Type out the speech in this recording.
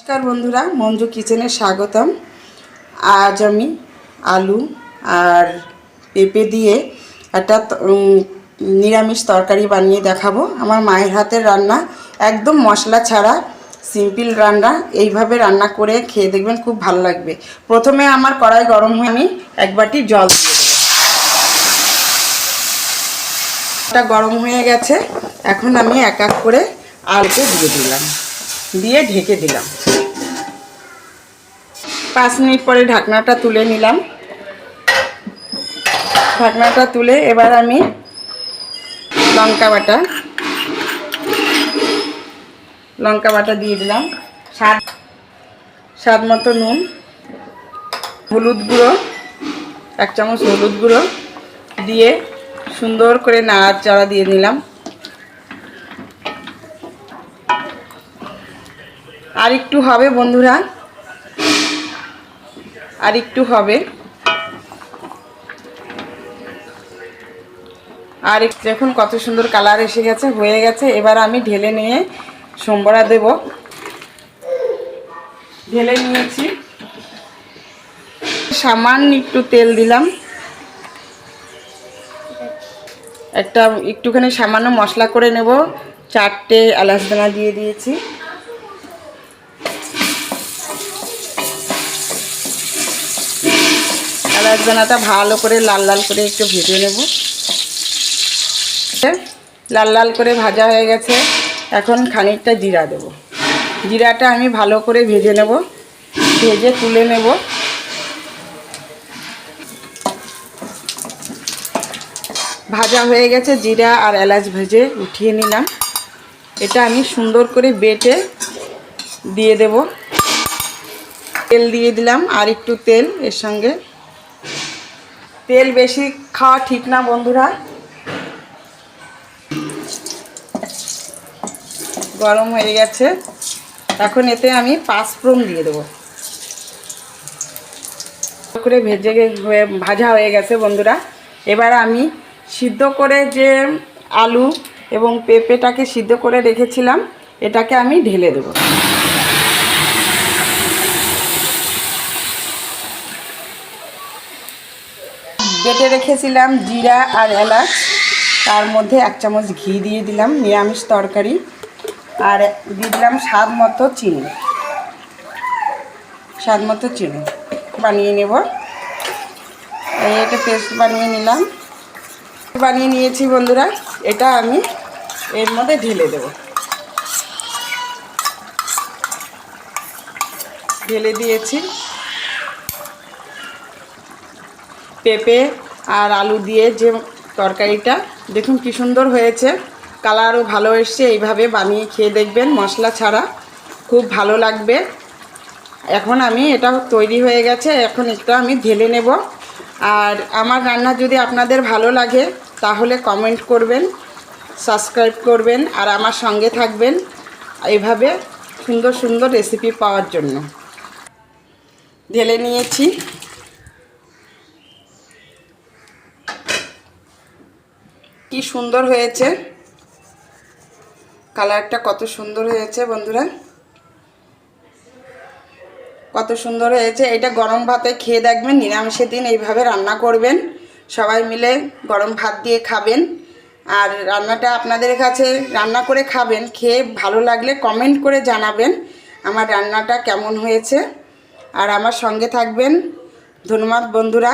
নমস্কার বন্ধুরা, মঞ্জু কিচেনে স্বাগতম। আজ আমি আলু আর পেঁপে দিয়ে একটা নিরামিষ তরকারি বানিয়ে দেখাবো। আমার মায়ের হাতের রান্না একদম মশলা ছাড়া সিম্পল রান্না। এইভাবে রান্না করে খেয়ে দেখবেন খুব ভালো লাগবে। প্রথমে আমার কড়াই গরম হয়ে আমি এক বাটি জল দিয়ে দেবো। এটা গরম হয়ে গেছে, এখন আমি এক এক করে আলুকে দিয়ে দিলাম। দিয়ে ঢেকে দিলাম। পাঁচ মিনিট পরে ঢাকনাটা তুলে নিলাম। ঢাকনাটা তুলে এবার আমি লঙ্কা বাটা লঙ্কা বাটা দিয়ে দিলাম। স্বাদ স্বাদ মতো নুন, হলুদ গুঁড়ো, এক চামচ হলুদ গুঁড়ো দিয়ে সুন্দর করে নাড়াচাড়া দিয়ে নিলাম। আর একটু হবে বন্ধুরা আর একটু হবে। আর দেখুন কত সুন্দর কালার এসে গেছে, হয়ে গেছে। এবার আমি ঢেলে নিয়ে সোমবড়া দেব। ঢেলে নিয়েছি। সামান্য একটু তেল দিলাম। একটা একটুখানি সামান্য মশলা করে নেব। চারটে এলাচ দানা দিয়ে দিয়েছি। এলাচ দানাটা ভালো করে লাল লাল করে একটু ভেজে নেব। লাল লাল করে ভাজা হয়ে গেছে। এখন খানিকটা জিরা দেব। জিরাটা আমি ভালো করে ভেজে নেব। ভেজে তুলে নেব। ভাজা হয়ে গেছে জিরা আর এলাচ ভেজে উঠিয়ে নিলাম। এটা আমি সুন্দর করে বেটে দিয়ে দেব। তেল দিয়ে দিলাম আর একটু তেল এর সঙ্গে। তেল বেশি খাওয়া ঠিক না, বন্ধুরা। গরম হয়ে গেছে। এখন এতে আমি পাঁচফোড়ন দিয়ে দেবো। করে ভেজে হয়ে ভাজা হয়ে গেছে, বন্ধুরা। এবার আমি সিদ্ধ করে যে আলু এবং পেঁপেটাকে সিদ্ধ করে রেখেছিলাম, এটাকে আমি ঢেলে দেবো। বেটে রেখেছিলাম জিরা আর এলাচ। তার মধ্যে এক চামচ ঘি দিয়ে দিলাম, নিরামিষ তরকারি। আর দিয়ে দিলাম স্বাদ মতো চিনি। স্বাদ মতো চিনি। বানিয়ে নেব। এই একটা পেস্ট বানিয়ে নিলাম। বানিয়ে নিয়েছি বন্ধুরা, এটা আমি এর মধ্যে ঢেলে দেব। ঢেলে দিয়েছি। পেঁপে আর আলু দিয়ে যে তরকারিটা, দেখুন কি সুন্দর হয়েছে। কালারও ভালো এসছে, এইভাবে বানিয়ে খেয়ে দেখবেন, মশলা ছাড়া খুব ভালো লাগবে। এখন আমি এটা তৈরি হয়ে গেছে, এখন এটা আমি ঢেলে নেব। আর আমার রান্না যদি আপনাদের ভালো লাগে, তাহলে কমেন্ট করবেন সাবস্ক্রাইব করবেন, আর আমার সঙ্গে থাকবেন এইভাবে সুন্দর সুন্দর রেসিপি পাওয়ার জন্য। ঢেলে নিয়েছি। কি সুন্দর হয়েছে। কালারটা কত সুন্দর হয়েছে বন্ধুরা। কত সুন্দর হয়েছে। এটা গরম ভাতে খেয়ে দেখবেন, নিরামিষের দিন এইভাবে রান্না করবেন। সবাই মিলে গরম ভাত দিয়ে খাবেন। আর রান্নাটা আপনাদের কাছে রান্না করে খাবেন। খেয়ে ভালো লাগলে কমেন্ট করে জানাবেন আমার রান্নাটা কেমন হয়েছে। আর আমার সঙ্গে থাকবেন ধন্যবাদ বন্ধুরা।